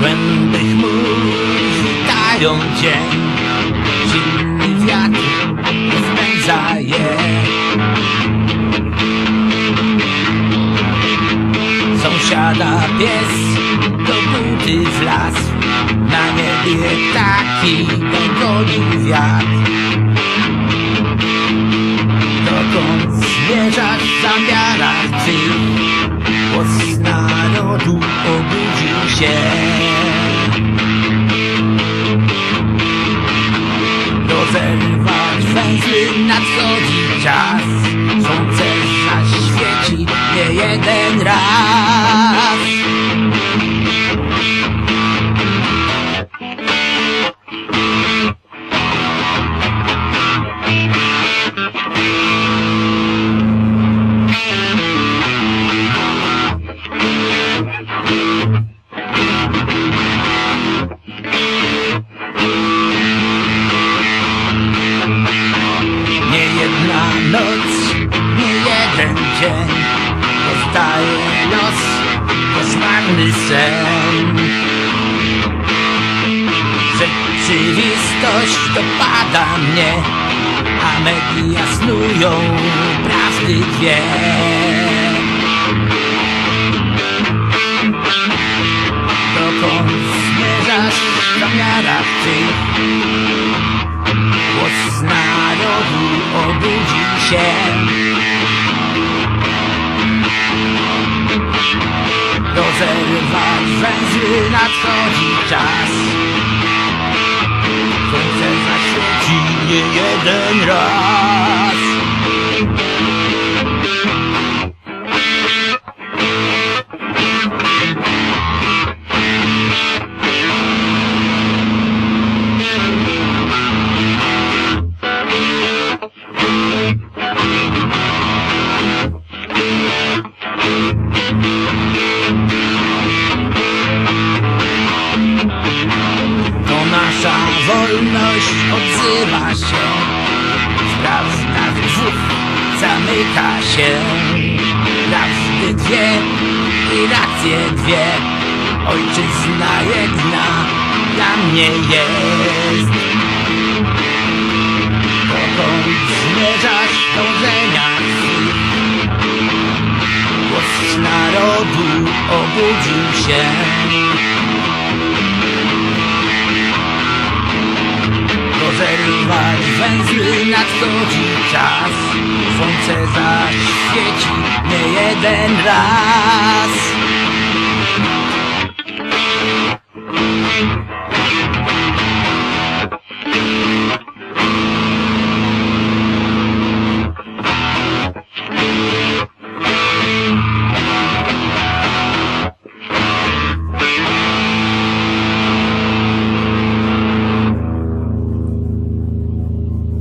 Głębych mur witają Sąsiada pies do buty wlazł Na niebie taki goni wiatr. Dokąd zmierzasz w zamiarach twych Głos narodu obudził się. Rozerwać węzły nadchodzi czas. Słońce zaświeci nie jeden raz dzień. Rozdaje los koszmarny sen Rzeczywistość dopada mnie A media snują prawdy dwie. Dokąd zmierzasz w zamiarach tych Głos narodu obudził się. Rozerwać węzły nadchodzi czas nie jeden raz wolność odzywa się. W prawnach dwóch zamyka się. Prawdy dwie i racje dwie. Ojczyzna jedna dla mnie jest. Dokąd zmierzasz dążenia Głos narodu obudził się słońce zaświeci nie jeden raz.